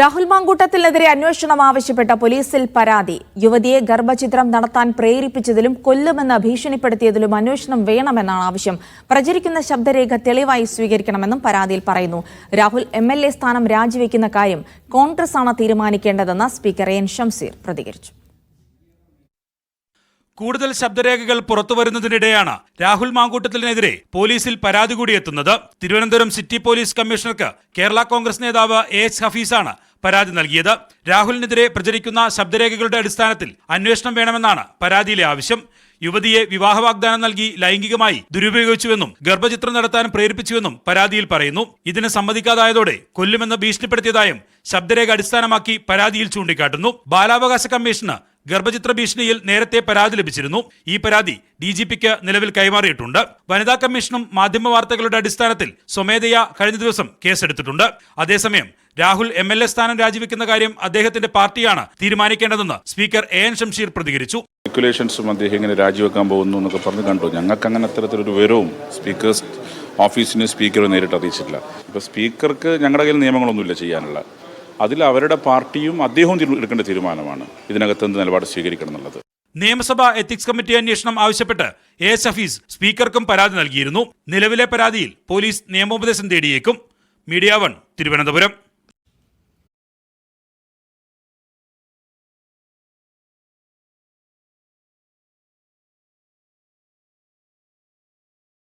രാഹുൽ മാങ്കൂട്ടത്തിനെതിരെ അന്വേഷണം ആവശ്യപ്പെട്ട പോലീസിൽ പരാതി. യുവതിയെ ഗർഭചിത്രം നടത്താൻ പ്രേരിപ്പിച്ചതിലും കൊല്ലുമെന്ന് ഭീഷണിപ്പെടുത്തിയതിലും അന്വേഷണം വേണമെന്നാണ് ആവശ്യം. പ്രചരിക്കുന്ന ശബ്ദരേഖ തെളിവായി സ്വീകരിക്കണമെന്നും പരാതിയിൽ പറയുന്നു. രാഹുൽ എം എൽ എ സ്ഥാനം രാജിവെക്കുന്ന കാര്യം കോൺഗ്രസാണ് തീരുമാനിക്കേണ്ടതെന്ന് സ്പീക്കർ എൻ ഷംസീർ പ്രതികരിച്ചു. കൂടുതൽ ശബ്ദരേഖകൾ പുറത്തുവരുന്നതിനിടെയാണ് രാഹുൽ മാങ്കൂട്ടത്തിനെതിരെ പോലീസിൽ പരാതി കൂടി എത്തുന്നത്. തിരുവനന്തപുരം സിറ്റി പോലീസ് കമ്മീഷണർക്ക് കേരള കോൺഗ്രസ് നേതാവ് എ എച്ച് ഹഫീസാണ് പരാതി നൽകിയത്. രാഹുലിനെതിരെ പ്രചരിക്കുന്ന ശബ്ദരേഖകളുടെ അടിസ്ഥാനത്തിൽ അന്വേഷണം വേണമെന്നാണ് പരാതിയിലെ ആവശ്യം. യുവതിയെ വിവാഹ വാഗ്ദാനം നൽകി ലൈംഗികമായി ദുരുപയോഗിച്ചുവെന്നും ഗർഭചിത്രം നടത്താൻ പ്രേരിപ്പിച്ചുവെന്നും പരാതിയിൽ പറയുന്നു. ഇതിന് സമ്മതിക്കാതായതോടെ കൊല്ലുമെന്ന് ഭീഷണിപ്പെടുത്തിയതായും ശബ്ദരേഖ അടിസ്ഥാനമാക്കി പരാതിയിൽ ചൂണ്ടിക്കാട്ടുന്നു. ബാലാവകാശ കമ്മീഷന് ഗർഭചിത്ര ഭീഷണിയിൽ നേരത്തെ പരാതി ലഭിച്ചിരുന്നു. ഈ പരാതി ഡി ജി പിക്ക് നിലവിൽ കൈമാറിയിട്ടുണ്ട്. വനിതാ കമ്മീഷനും മാധ്യമ വാർത്തകളുടെ അടിസ്ഥാനത്തിൽ സ്വമേധയാ കഴിഞ്ഞ ദിവസം കേസെടുത്തിട്ടുണ്ട്. അതേസമയം രാഹുൽ എം എൽ എ സ്ഥാനം രാജിവെക്കുന്ന കാര്യം അദ്ദേഹത്തിന്റെ പാർട്ടിയാണ് തീരുമാനിക്കേണ്ടതെന്ന് സ്പീക്കർ എ എൻ ഷംഷീർ പ്രതികരിച്ചു. സ്പെക്കുലേഷൻസും അദ്ദേഹം ഇങ്ങനെ രാജിവെക്കാൻ പോകുന്നു എന്നൊക്കെ പറഞ്ഞു കണ്ടു. ഞങ്ങൾക്ക് അങ്ങനെ അത്തരത്തിലൊരു വിവരവും സ്പീക്കേഴ്സ് ഓഫീസിന് സ്പീക്കർ നേരിട്ട് അറിയിച്ചിട്ടില്ല. ഇപ്പോൾ സ്പീക്കർക്ക് ഞങ്ങളുടെ കയ്യിൽ നിയമങ്ങളൊന്നുമില്ല ചെയ്യാനുള്ള. അതിൽ അവരുടെ പാർട്ടിയും അദ്ദേഹവും എടുക്കേണ്ട തീരുമാനമാണ്. ഇതിനകത്ത് എന്ത് നിലപാട് സ്വീകരിക്കണം എന്നുള്ളത്. നിയമസഭാ എത്തിക്സ് കമ്മിറ്റി അന്വേഷണം ആവശ്യപ്പെട്ട് എ എസ് ഹഫീസ് സ്പീക്കർക്കും പരാതി നൽകിയിരുന്നു. നിലവിലെ പരാതിയിൽ പോലീസ് നിയമോപദേശം തേടിയേക്കും. Media one Thiruvananthapuram.